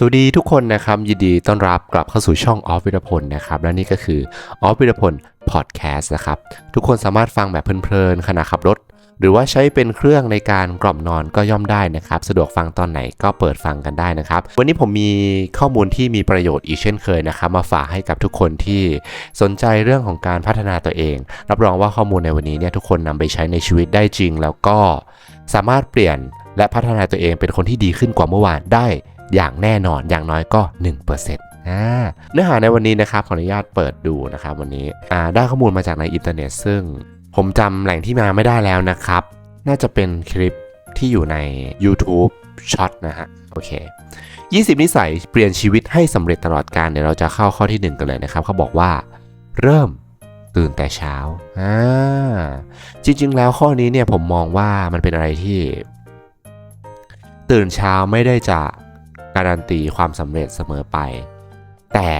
สวัสดีทุกคนนะครับ ยินดีต้อนรับกลับเข้าสู่ช่องออฟวิรพลนะครับ และนี่ก็คือออฟวิรพลพอดแคสต์นะครับ ทุกคนสามารถฟังแบบเพลินๆขณะขับรถ หรือว่าใช้เป็นเครื่องในการกล่อมนอนก็ย่อมได้นะครับ สะดวกฟังตอนไหนก็เปิดฟังกันได้นะครับ วันนี้ผมมีข้อมูลที่มีประโยชน์อีกเช่นเคยนะครับ มาฝากให้กับทุกคนที่สนใจเรื่องของการพัฒนาตัวเอง รับรองว่าข้อมูลในวันนี้เนี่ยทุกคนนำไปใช้ในชีวิตได้จริง แล้วก็สามารถเปลี่ยนและพัฒนาตัวเองเป็นคนที่ดีขึ้นกว่าเมื่อวานได้ อย่างแน่นอนอย่างน้อยก็1%อ่าเนื้อหาในวันนี้นะครับขออนุญาตเปิดดูนะครับวันนี้อ่าได้ข้อมูลมาจากในอินเทอร์เน็ต ซึ่งผมจำแหล่งที่มาไม่ได้แล้วนะครับ น่าจะเป็นคลิปที่อยู่ใน YouTube ช็อตนะฮะโอเค 20 นิสัยเปลี่ยนชีวิตให้สำเร็จตลอดการเดี๋ยวเราจะเข้าข้อที่ 1 กันเลยนะครับเขาบอกว่าเริ่มตื่นแต่เช้าอ่าจริง ๆ แล้วข้อนี้เนี่ยผมมองว่ามันเป็นอะไรที่ ตื่นเช้าไม่ได้จะ การันตีความสำเร็จเสมอไป แต่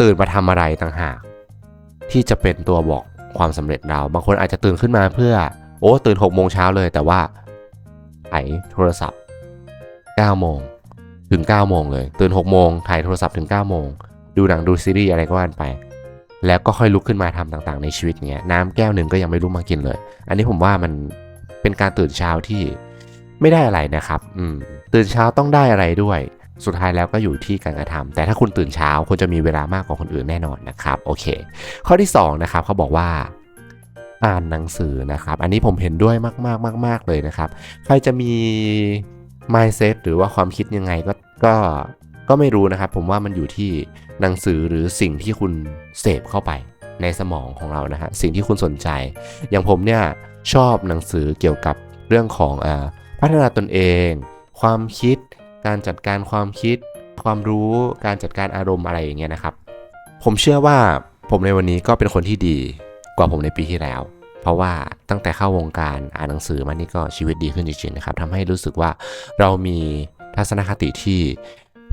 ตื่นมาทำอะไรต่างหาก ที่จะเป็นตัวบอกความสำเร็จเรา บางคนอาจจะตื่นขึ้นมาเพื่อ โอ้ตื่น6โมงเช้าเลยแต่ว่าไถโทรศัพท์9โมงถึง9โมงเลย ตื่น6โมงถ่ายโทรศัพท์ถึง9โมงดูหนังดูซีรีส์อะไรก็ว่าไป แล้วก็ค่อยลุกขึ้นมาทำต่างๆ ในชีวิตเนี้ยน้ำแก้วหนึ่งก็ยังไม่รู้มากินเลย อันนี้ผมว่ามันเป็นการตื่นเช้าที่ไม่ได้อะไรนะครับ อืม ตื่นเช้าต้องได้อะไรด้วย สุดท้ายแล้วก็อยู่ที่การกระทำแต่ถ้าคุณตื่นเช้าคุณจะมีเวลามากกว่าคนอื่นแน่นอนนะครับโอเค ข้อที่2นะครับเขาบอกว่าอ่านหนังสือนะครับ อันนี้ผมเห็นด้วยมากๆมากๆเลยนะครับ ใครจะมี mindset หรือว่าความคิดยังไงก็ก็ก็ไม่รู้นะครับ ผมว่ามันอยู่ที่หนังสือหรือสิ่งที่คุณเสพเข้าไปในสมองของเรานะฮะสิ่งที่คุณสนใจ อย่างผมเนี่ยชอบหนังสือเกี่ยวกับเรื่องของอพัฒนาตนเอง ความคิด การจัดการความคิด ความรู้การจัดการอารมณ์อะไรอย่างเงี้ยนะครับ ผมเชื่อว่าผมในวันนี้ก็เป็นคนที่ดีกว่าผมในปีที่แล้ว เพราะว่าตั้งแต่เข้าวงการอ่านหนังสือมานี่ก็ชีวิตดีขึ้นจริงๆนะครับทำให้รู้สึกว่าเรามีทัศนคติที่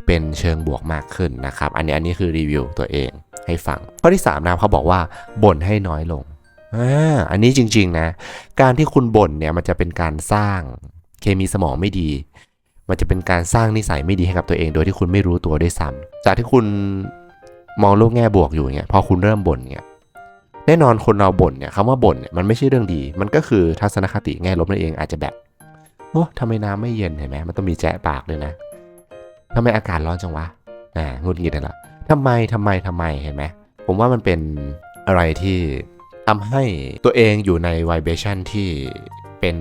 เป็นเชิงบวกมากขึ้นนะครับ อันนี้อันนี้คือรีวิวตัวเองให้ฟัง ข้อที่3นะเขาบอกว่าบ่นให้น้อยลงอ่าอันนี้จริง ๆ นะ การที่คุณบ่นเนี่ยมันจะเป็นการสร้างเคมีสมองไม่ดี มันจะเป็นการสร้างนิสัยไม่ดีให้กับตัวเองโดยที่คุณไม่รู้ตัวด้วยซ้ำจากที่คุณมองโลกแง่บวกอยู่เนี่ยพอคุณเริ่มบ่นเนี่ยแน่นอนคนเราบ่นเนี่ยคำว่าบ่นเนี่ยมันไม่ใช่เรื่องดี มันก็คือทัศนคติแง่ลบนั่นเองอาจจะแบบโอ้ทำไมน้ำไม่เย็นเห็นไหมมันต้องมีแจะปากเลยนะทำไมอากาศร้อนจังวะอ่างุดหงิดเลยละทำไมทำไมทำไมเห็นไหมผมว่ามันเป็นอะไรที่ทำให้ตัวเองอยู่ในไวเบชันที่เป็น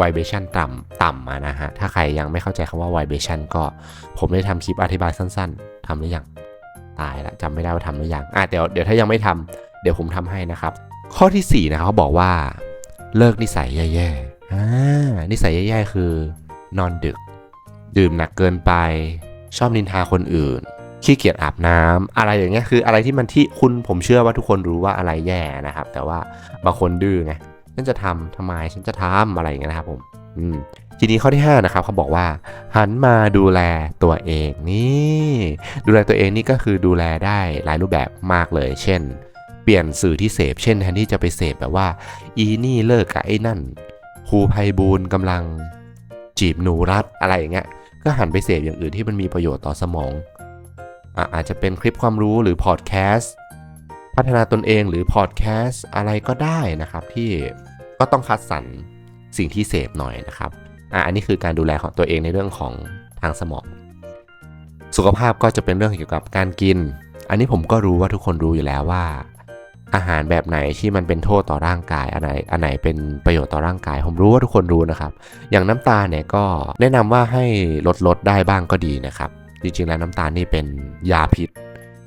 vibration ต่ำต่ำนะฮะ ถ้าใครยังไม่เข้าใจคำว่า vibration ก็ผมได้ทำคลิปอธิบายสั้นๆทำหรือยัง ตายละจำไม่ได้ว่าทำหรือยังอะเดี๋ยวเดี๋ยวถ้ายังไม่ทำเดี๋ยวผมทำให้นะครับ ข้อที่4นะเขาบอกว่าเลิกนิสัยแย่ๆอ่านิสัยแย่ๆคือนอนดึก ดื่มหนักเกินไป ชอบนินทาคนอื่นขี้เกียจอาบน้ำอะไรอย่างเงี้ยคืออะไรที่มันที่คุณผมเชื่อว่าทุกคนรู้ว่าอะไรแย่นะครับ แต่ว่าบางคนดื้อไง ฉันจะทำทำไมฉันจะทำอะไรอย่างเงี้ยนะครับผมอืมทีนี้ข้อที่5นะครับเขาบอกว่า หันมาดูแลตัวเองนี่ ดูแลตัวเองนี่ก็คือดูแลได้หลายรูปแบบมากเลย เช่น เปลี่ยนสื่อที่เสพเช่นแทนที่จะไปเสพแบบว่า อีนี่เลิกกับไอ้นั่นครูไพบูลย์กำลังจีบหนูรัดอะไรอย่างเงี้ยก็หันไปเสพอย่างอื่นที่มันมีประโยชน์ต่อสมองออาจจะเป็นคลิปความรู้หรือพอดแคสต์พัฒนาตนเองหรือพอดแคสต์อะไรก็ได้นะครับที่ ก็ต้องคัดสรรสิ่งที่เสพหน่อยนะครับอะอันนี้คือการดูแลของตัวเองในเรื่องของทางสมอง สุขภาพก็จะเป็นเรื่องเกี่ยวกับการกิน อันนี้ผมก็รู้ว่าทุกคนรู้อยู่แล้วว่า อาหารแบบไหนที่มันเป็นโทษต่อร่างกายอันไหนอันไหนเป็นประโยชน์ต่อร่างกาย ผมรู้ว่าทุกคนรู้นะครับ อย่างน้ำตาลเนี่ยก็แนะนำว่าให้ลดลดได้บ้างก็ดีนะครับ จริงๆแล้วน้ำตาลนี่เป็นยาพิษ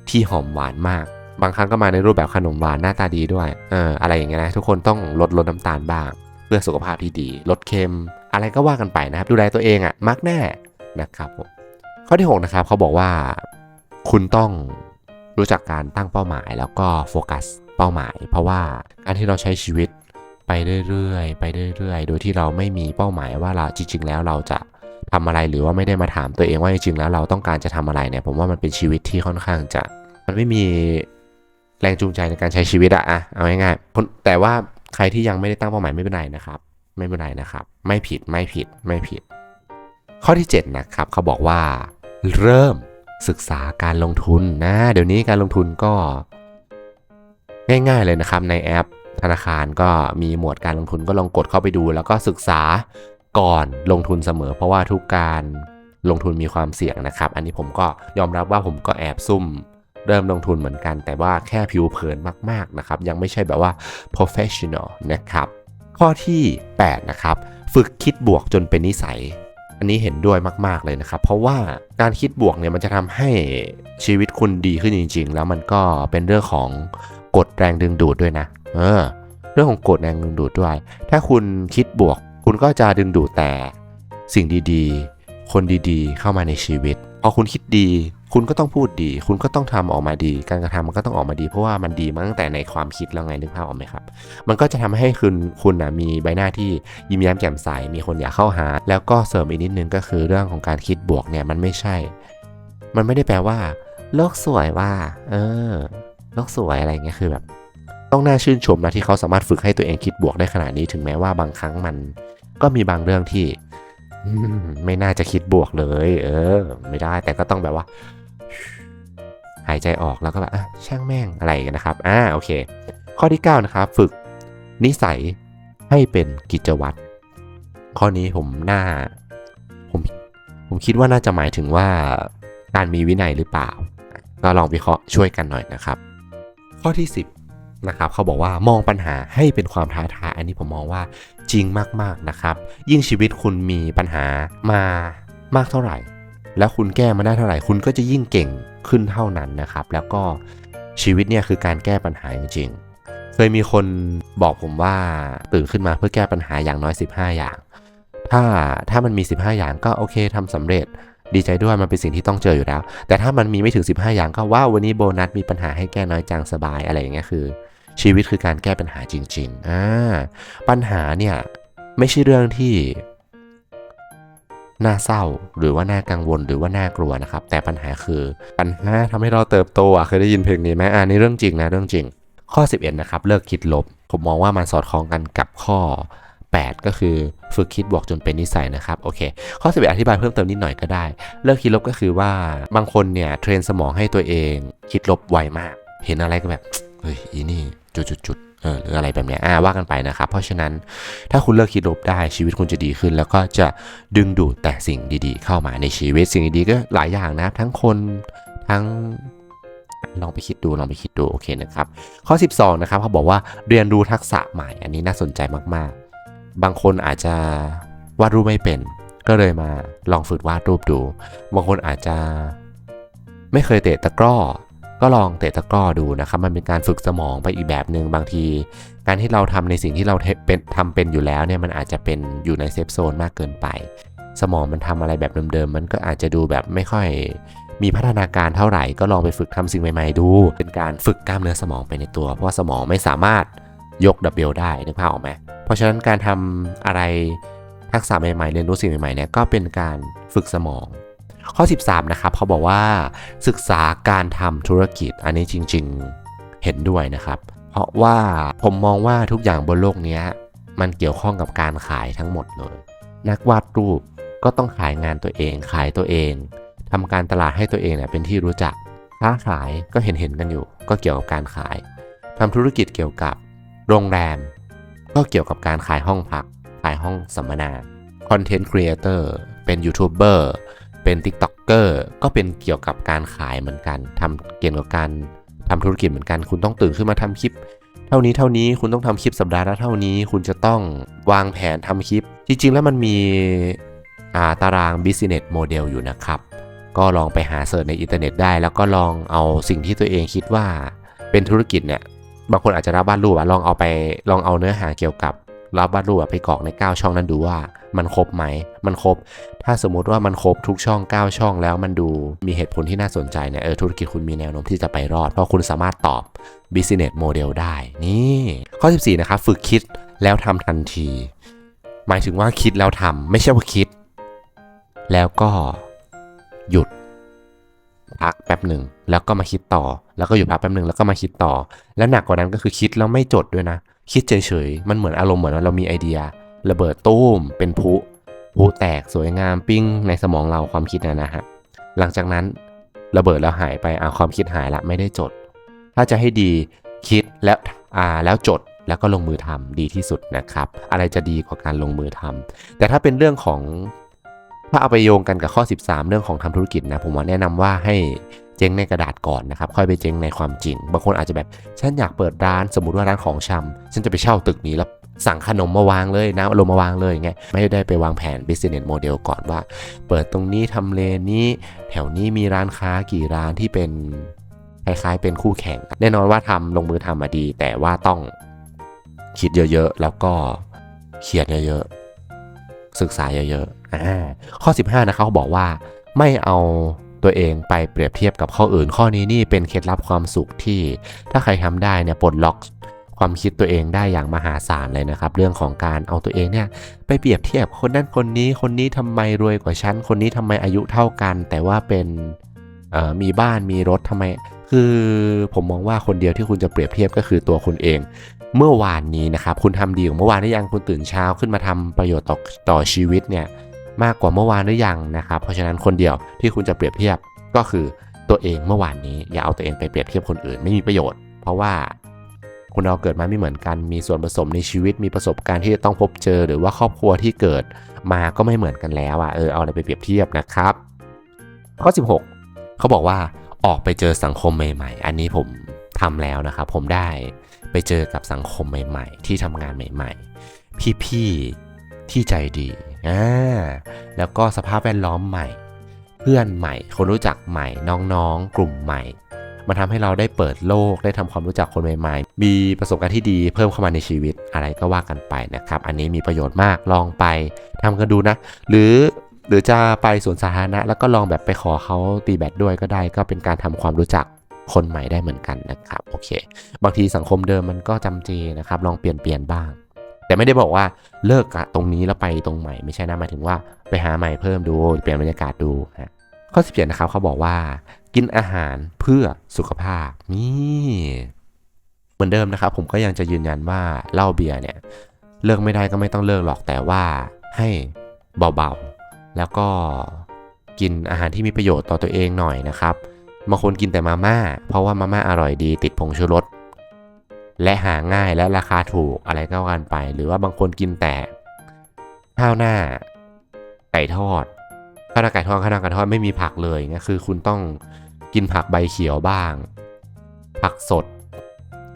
ที่หอมหวานมาก บางครั้งก็มาในรูปแบบขนมหวานหน้าตาดีด้วยเอออะไรอย่างเงี้ยนะทุกคนต้องลดลดน้ำตาลบ้าง เพื่อสุขภาพที่ดี ลดเค็ม อะไรก็ว่ากันไปนะครับ ดูแลตัวเองอะ่ะมักแน่นะครับผมข้อที่6นะครับเขาบอกว่าคุณต้องรู้จักการตั้งเป้าหมายแล้วก็โฟกัสเป้าหมาย เพราะว่าการที่เราใช้ชีวิตไปเรื่อยๆ ไปเรื่อยๆ โดยที่เราไม่มีเป้าหมายว่าเราจริง ๆ แล้วเราจะทำอะไรหรือว่าไม่ได้มาถามตัวเองว่าจริงๆแล้วเราต้องการจะทำอะไรเนี่ยผมว่ามันเป็นชีวิตที่ค่อนข้างจะ มันไม่มี แรงจูงใจในการใช้ชีวิตอะอะเอาง่ายๆแต่ว่าใครที่ยังไม่ได้ตั้งเป้าหมายไม่เป็นไรนะครับ ไม่เป็นไรนะครับ ไม่ผิดไม่ผิดไม่ผิด ข้อที่ 7 นะครับ เขาบอกว่า เริ่มศึกษาการลงทุนนะ เดี๋ยวนี้การลงทุนก็ ง่ายๆเลยนะครับ ในแอป ธนาคารก็มีหมวดการลงทุนก็ลองกดเข้าไปดู แล้วก็ศึกษาก่อนลงทุนเสมอ เพราะว่าทุกการลงทุนมีความเสี่ยงนะครับ อันนี้ผมก็ยอมรับว่าผมก็แอบซุ่ม เริ่มลงทุนเหมือนกันแต่ว่าแค่ผิวเผินมากๆนะครับ ยังไม่ใช่แบบว่า professional นะครับ ข้อที่ 8 นะครับ ฝึกคิดบวกจนเป็นนิสัย อันนี้เห็นด้วยมากๆเลยนะครับ เพราะว่าการคิดบวกเนี่ยมันจะทำให้ชีวิตคุณดีขึ้นจริง ๆ แล้วมันก็เป็นเรื่องของกฎแรงดึงดูดด้วยนะ เออ เรื่องของกฎแรงดึงดูดด้วย ถ้าคุณคิดบวก คุณก็จะดึงดูดแต่สิ่งดีๆ คนดีๆ เข้ามาในชีวิตพอคุณคิดดี คุณก็ต้องพูดดี คุณก็ต้องทำออกมาดี การกระทำมันก็ต้องออกมาดี เพราะว่ามันดีมาตั้งแต่ในความคิดแล้วไงนึกภาพออกไหมครับ มันก็จะทำให้คุณคุณนะมีใบหน้าที่ยิ้มแย้มแจ่มใส มีคนอยากเข้าหา แล้วก็เสริมอีกนิดนึงก็คือเรื่องของการคิดบวกเนี่ยมันไม่ใช่ มันไม่ได้แปลว่า โลกสวยว่า เออ โลกสวยอะไรเงี้ยคือแบบ ต้องน่าชื่นชมนะที่เขาสามารถฝึกให้ตัวเองคิดบวกได้ขนาดนี้ ถึงแม้ว่าบางครั้งมัน ก็มีบางเรื่องที่ไม่น่าจะคิดบวกเลย เออ ไม่ได้ แต่ก็ต้องแบบว่า หายใจออกแล้วก็แบบอะช่างแม่งอะไรกันนะครับอ่าโอเค ข้อที่9นะครับฝึกนิสัยให้เป็นกิจวัตรข้อนี้ผมน่าผมผมคิดว่าน่าจะหมายถึงว่าการมีวินัยหรือเปล่า ก็ลองวิเคราะห์ช่วยกันหน่อยนะครับ ข้อที่ 10นะครับเขาบอกว่ามองปัญหาให้เป็นความท้าทายอันนี้ผมมองว่าจริงมากๆนะครับ ยิ่งชีวิตคุณมีปัญหามามากเท่าไหร่ แล้วคุณแก้มาได้เท่าไหร่คุณก็จะยิ่งเก่งขึ้นเท่านั้นนะครับ แล้วก็ชีวิตเนี่ยคือการแก้ปัญหาจริงๆเคยมีคนบอกผมว่าตื่นขึ้นมาเพื่อแก้ปัญหาอย่างน้อย 15 อย่าง ถ้าถ้ามันมี 15 อย่างก็โอเคทำสำเร็จดีใจด้วยมันเป็นสิ่งที่ต้องเจออยู่แล้ว แต่ถ้ามันมีไม่ถึง 15 อย่างก็ว้าววันนี้โบนัสมีปัญหาให้แก้น้อยจังสบายอะไรอย่างเงี้ยคือ ชีวิตคือการแก้ปัญหาจริงๆอ่าปัญหาเนี่ยไม่ใช่เรื่องที่ น่าเศร้า หรือว่าน่ากังวลหรือว่าน่ากลัวนะครับ แต่ปัญหาคือปัญหาทำให้เราเติบโตอะเคยได้ยินเพลงนี้ไหมอ่านี่เรื่องจริงนะเรื่องจริง ข้อ 11 นะครับ เลิกคิดลบ ผมมองว่ามันสอดคล้องกันกับข้อ 8 ก็คือฝึกคิดบวกจนเป็นนิสัยนะครับโอเค ข้อ11อธิบายเพิ่มเติมนิดหน่อยก็ได้ เลิกคิดลบก็คือว่าบางคนเนี่ยเทรนสมองให้ตัวเอง คิดลบไวมาก เห็นอะไรก็แบบเฮ้ยอีนี่จุดๆๆ เออหรืออะไรแบบนี้อ่าว่ากันไปนะครับ เพราะฉะนั้นถ้าคุณเลิกคิดลบได้ชีวิตคุณจะดีขึ้น แล้วก็จะดึงดูดแต่สิ่งดีๆ เข้ามาในชีวิตสิ่งดีๆก็หลายอย่างนะครับทั้งคนทั้งลองไปคิดดูลองไปคิดดูโอเคนะครับ ข้อ 12 นะครับเขาบอกว่าเรียนรู้ทักษะใหม่ อันนี้น่าสนใจมากๆ บางคนอาจจะวาดรูปไม่เป็น ก็เลยมาลองฝึกวาดรูปดู บางคนอาจจะไม่เคยเตะตะกร้อ ก็ลองเตะตะกร้อดูนะครับ มันเป็นการฝึกสมองไปอีกแบบหนึ่งบางที การที่เราทำในสิ่งที่เราเป็นทำเป็นอยู่แล้วเนี่ยมันอาจจะเป็นอยู่ในเซฟโซนมากเกินไป สมองมันทำอะไรแบบเดิมๆมันก็อาจจะดูแบบไม่ค่อยมีพัฒนาการเท่าไหร่ก็ลองไปฝึกทำสิ่งใหม่ๆดู เป็นการฝึกกล้ามเนื้อสมองไปในตัว เพราะว่าสมองไม่สามารถยกดับเบิลได้นึกภาพออกไหมเพราะฉะนั้นการทำอะไรทักษะใหม่ๆเรียนรู้สิ่งใหม่ๆเนี่ยก็เป็นการฝึกสมอง ข้อ 13 นะครับเขาบอกว่าศึกษาการทำธุรกิจ อันนี้จริง ๆ เห็นด้วยนะครับ เพราะว่าผมมองว่าทุกอย่างบนโลกนี้มันเกี่ยวข้องกับการขายทั้งหมดเลย นักวาดรูปก็ต้องขายงานตัวเอง ขายตัวเองทำการตลาดให้ตัวเองเนี่ยเป็นที่รู้จักค้าขายก็เห็นเห็นกันอยู่ ก็เกี่ยวกับการขายทำธุรกิจเกี่ยวกับโรงแรม ก็เกี่ยวกับการขายห้องพัก ขายห้องสัมมนาคอนเทนต์ครีเอเตอร์เป็นยูทูบเบอร์ เป็น t ิ k t o k เกอร์ก็เป็นเกี่ยวกับการขายเหมือนกันทำเกี่ยวกับการทำธุรกิจเหมือนกัน คุณต้องตื่นขึ้นมาทำคลิป เท่านี้เท่านี้คุณต้องทำคลิปสัปดาห์ละเท่านี้ คุณจะต้องวางแผนทำคลิป จริง ๆ แล้วมันมีาตาราง business model อยู่นะครับ ก็ลองไปหาเสิร์ชในอินเทอร์เน็ตได้ แล้วก็ลองเอาสิ่งที่ตัวเองคิดว่าเป็นธุรกิจเนี่ยบางคนอาจจะรับวาดรูปอะลองเอาไปลองเอาเนื้อหาเกี่ยวกับรับวาดรูปอะไปกรอกใน 9 ช่องนั้นดูว่า มันครบไหม มันครบ ถ้าสมมุติว่ามันครบทุกช่อง 9 ช่องแล้วมันดูมีเหตุผลที่น่าสนใจเนี่ยเออธุรกิจคุณมีแนวโน้มที่จะไปรอด เพราะคุณสามารถตอบ business model ได้ นี่ ข้อ 14 นะครับ ฝึกคิดแล้วทำทันที หมายถึงว่าคิดแล้วทำไม่ใช่ว่าคิด แล้วก็หยุดพักแป๊บหนึ่งแล้วก็มาคิดต่อ แล้วก็หยุดพักแป๊บหนึ่งแล้วก็มาคิดต่อ แล้วหนักกว่านั้นก็คือคิดแล้วไม่จดด้วยนะ คิดเฉยๆ มันเหมือนอารมณ์เหมือนเรามีไอเดีย ระเบิดตู้ม เป็นพลุโอ้แตกสวยงามปิ้งในสมองเราความคิดนะนะฮะหลังจากนั้นระเบิดแล้วหายไปอาความคิดหายละไม่ได้จด ถ้าจะให้ดีคิดแล้วอ่าแล้วจดแล้วก็ลงมือทำดีที่สุดนะครับ อะไรจะดีกว่าการลงมือทำแต่ถ้าเป็นเรื่องของถ้าเอาไปโยงกันกับข้อ 13 เรื่องของทำธุรกิจนะ ผมว่าแนะนำว่าให้เจ๊งในกระดาษก่อนนะครับ ค่อยไปเจ๊งในความจริง บางคนอาจจะแบบ ฉันอยากเปิดร้านสมมติว่าร้านของชำฉันจะไปเช่าตึกนี้แล้ว สั่งขนมมาวางเลยนะลงมณ์มาวางเลยไงไม่ได้ไปวางแผน business model ก่อนว่า เปิดตรงนี้ทำเลนี้ แถวนี้มีร้านค้ากี่ร้านที่เป็นคล้ายๆเป็นคู่แข่ง แน่นอนว่าทำลงมือทำมาดี แต่ว่าต้องคิดเยอะๆ แล้วก็เขียนเยอะๆ ศึกษาเยอะๆข้อ 15 นะเขาบอกว่าไม่เอาตัวเองไปเปรียบเทียบกับข้ออื่น ข้อนี้นี่เป็นเคล็ดลับความสุขที่ ถ้าใครทำได้เนี่ยปลดล็อก ความคิดตัวเองได้อย่างมหาศาลเลยนะครับ เรื่องของการเอาตัวเองเนี่ยไปเปรียบเทียบคนนั้นคนนี้คนนี้ทำไมรวยกว่าฉันคนนี้ทำไมอายุเท่ากัน แต่ว่าเป็นมีบ้านมีรถทำไม คือผมมองว่าคนเดียวที่คุณจะเปรียบเทียบก็คือตัวคุณเอง เมื่อวานนี้นะครับ คุณทำดีกว่าเมื่อวานหรือยังคุณตื่นเช้าขึ้นมาทำประโยชน์ต่อต่อชีวิตเนี่ยมากกว่าเมื่อวานหรือยังนะครับ เพราะฉะนั้นคนเดียวที่คุณจะเปรียบเทียบก็คือตัวเองเมื่อวานนี้อย่าเอาตัวเองไปเปรียบเทียบคนอื่นไม่มีประโยชน์ เพราะว่า คนเราเกิดมาไม่เหมือนกัน มีส่วนผสมในชีวิต มีประสบการณ์ที่จะต้องพบเจอ หรือว่าครอบครัวที่เกิดมาก็ไม่เหมือนกันแล้วอะ เออ เอาอะไรไปเปรียบเทียบนะครับ ข้อ 16 เขาบอกว่าออกไปเจอสังคมใหม่ ๆ อันนี้ผมทำแล้วนะครับ ผมได้ไปเจอกับสังคมใหม่ ๆ ที่ทำงานใหม่ ๆ พี่ๆ ที่ใจดี อ่า แล้วก็สภาพแวดล้อมใหม่ เพื่อนใหม่ คนรู้จักใหม่ น้องๆ กลุ่มใหม่ มันทำให้เราได้เปิดโลกได้ทำความรู้จักคนใหม่ๆ มีประสบการณ์ที่ดีเพิ่มเข้ามาในชีวิตอะไรก็ว่ากันไปนะครับ อันนี้มีประโยชน์มากลองไปทำกันดูนะ หรือหรือจะไปสวนสาธารณะ แล้วก็ลองแบบไปขอเขาตีแบดด้วยก็ได้ ก็เป็นการทำความรู้จักคนใหม่ได้เหมือนกันนะครับโอเค บางทีสังคมเดิมมันก็จำเจนะครับ ลองเปลี่ยนเปลี่ยนบ้าง แต่ไม่ได้บอกว่าเลิกตรงนี้แล้วไปตรงใหม่ไม่ใช่นะหมายถึงว่าไปหาใหม่เพิ่มดูเปลี่ยนบรรยากาศดูนะข้อ17นะครับเขาบอกว่า กินอาหารเพื่อสุขภาพนี่เหมือนเดิมนะครับ ผมก็ยังจะยืนยันว่าเหล้าเบียร์เนี่ยเลิกไม่ได้ก็ไม่ต้องเลิกหรอกแต่ว่าให้เบาๆ แล้วก็กินอาหารที่มีประโยชน์ต่อตัวเองหน่อยนะครับบางคนกินแต่มาม่า เพราะว่ามาม่าอร่อยดีติดผงชูรสและหาง่ายและราคาถูกอะไรก็กันไป หรือว่าบางคนกินแต่ข้าวหน้าไก่ทอด ข้าวหน้าไก่ทอดข้าวหน้าไก่ทอดไม่มีผักเลยเนี่ยคือคุณต้องกินผักใบเขียวบ้าง ผักสด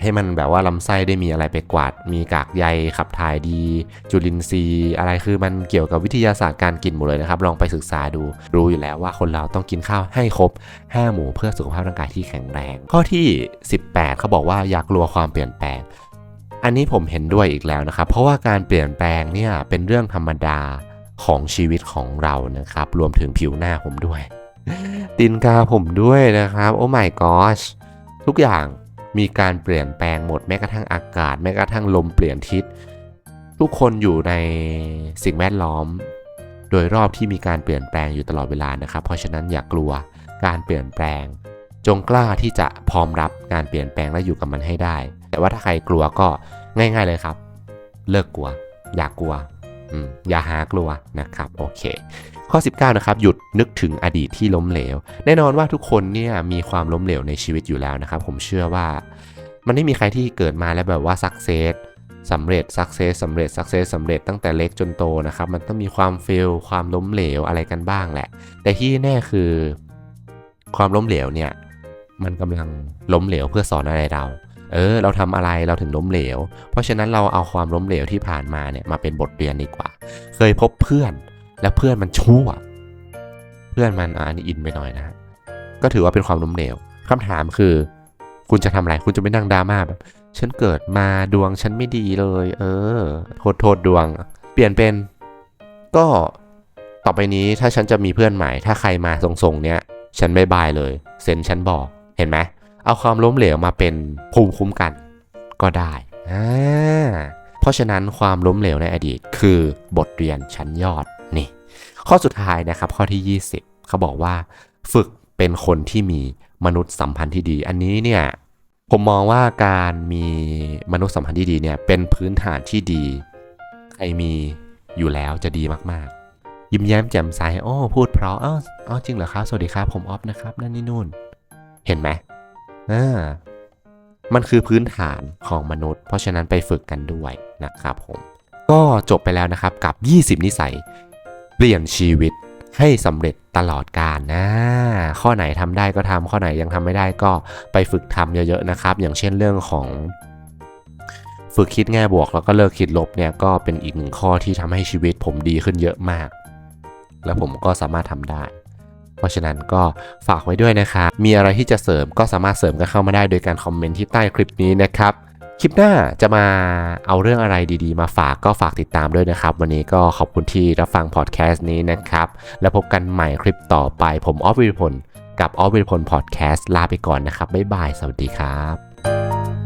ให้มันแบบว่าลำไส้ได้มีอะไรไปกวาด มีกากใยขับถ่ายดี จุลินทรีย์ อะไรคือมันเกี่ยวกับวิทยาศาสตร์การกินหมดเลยนะครับ ลองไปศึกษาดู รู้อยู่แล้วว่าคนเราต้องกินข้าวให้ครบ 5 หมู่เพื่อสุขภาพร่างกายที่แข็งแรง ข้อที่ 18 เขาบอกว่าอยากกลัวความเปลี่ยนแปลง อันนี้ผมเห็นด้วยอีกแล้วนะครับ เพราะว่าการเปลี่ยนแปลงเนี่ยเป็นเรื่องธรรมดา ของชีวิตของเรานะครับ รวมถึงผิวหน้าผมด้วย ตินกาผมด้วยนะครับ โอ้ my gosh ทุกอย่างมีการเปลี่ยนแปลงหมดแม้กระทั่งอากาศ แม้กระทั่งลมเปลี่ยนทิศ ทุกคนอยู่ในสิ่งแวดล้อม โดยรอบที่มีการเปลี่ยนแปลงอยู่ตลอดเวลานะครับ เพราะฉะนั้นอย่ากลัวการเปลี่ยนแปลง จงกล้าที่จะพร้อมรับการเปลี่ยนแปลงและอยู่กับมันให้ได้ แต่ว่าถ้าใครกลัวก็ง่าย ๆเลยครับ เลิกกลัว อย่ากกลัว อย่าหากลัวนะครับโอเค ข้อ 19นะครับหยุดนึกถึงอดีตที่ล้มเหลว แน่นอนว่าทุกคนเนี่ยมีความล้มเหลวในชีวิตอยู่แล้วนะครับ ผมเชื่อว่ามันไม่มีใครที่เกิดมาแล้วแบบว่าสักเซสสำเร็จสักเซสสำเร็จสักเซสสำเร็จตั้งแต่เล็กจนโตนะครับ มันต้องมีความเฟลความล้มเหลวอะไรกันบ้างแหละ แต่ที่แน่คือความล้มเหลวเนี่ยมันกำลังล้มเหลวเพื่อสอนอะไรเรา เออ เราทำอะไรเราถึงล้มเหลว เพราะฉะนั้นเราเอาความล้มเหลวที่ผ่านมาเนี่ยมาเป็นบทเรียนดีกว่า เคยพบเพื่อนแล้วเพื่อนมันชั่ว เพื่อนมันอันนี้อินไปหน่อยนะก็ถือว่าเป็นความล้มเหลวคำถามคือ คุณจะทำอะไร คุณจะไม่นั่งดราม่าแบบฉันเกิดมาดวงฉันไม่ดีเลย เออโทษโทษดวง เปลี่ยนเป็น ก็ต่อไปนี้ถ้าฉันจะมีเพื่อนใหม่ ถ้าใครมาทรงๆเนี้ยฉันไม่บายเลย เซ็นฉันบอกเห็นไหม เอาความล้มเหลวมาเป็นภูมิคุ้มกันก็ได้เพราะฉะนั้นความล้มเหลวในอดีตคือบทเรียนชั้นยอดนี่ข้อสุดท้ายนะครับข้อที่ 20 เขาบอกว่า ฝึกเป็นคนที่มีมนุษย์สัมพันธ์ที่ดี อันนี้เนี่ยผมมองว่าการมีมนุษย์สัมพันธ์ที่ดีเนี่ยเป็นพื้นฐานที่ดีใครมีอยู่แล้วจะดีมากๆ ยิ้มแย้มแจ่มใสโอ้พูดเพราะอ้าเอ้าจริงเหรอครับ สวัสดีครับ ผมออฟนะครับนั่นนี่นู่น เห็นไหม อ่ามันคือพื้นฐานของมนุษย์ เพราะฉะนั้นไปฝึกกันด้วยนะครับผม ก็จบไปแล้วนะครับกับ 20 นิสัย เปลี่ยนชีวิตให้สำเร็จตลอดกาลนะ ข้อไหนทำได้ก็ทำข้อไหนยังทำไม่ได้ก็ไปฝึกทำเยอะๆนะครับ อย่างเช่นเรื่องของฝึกคิดแง่บวกแล้วก็เลิกคิดลบเนี่ยก็เป็นอีกหนึ่งข้อที่ทำให้ชีวิตผมดีขึ้นเยอะมาก แล้วผมก็สามารถทำได้ เพราะฉะนั้นก็ฝากไว้ด้วยนะครับ มีอะไรที่จะเสริมก็สามารถเสริมกันเข้ามาได้โดยการคอมเมนต์ที่ใต้คลิปนี้นะครับ คลิปหน้าจะมาเอาเรื่องอะไรดีๆ มาฝากก็ฝากติดตามด้วยนะครับ วันนี้ก็ขอบคุณที่รับฟังพอดแคสต์นี้นะครับ แล้วพบกันใหม่คลิปต่อไป ผมออฟวิรพลกับออฟวิรพลพอดแคสต์ลาไปก่อนนะครับบ๊ายบายสวัสดีครับ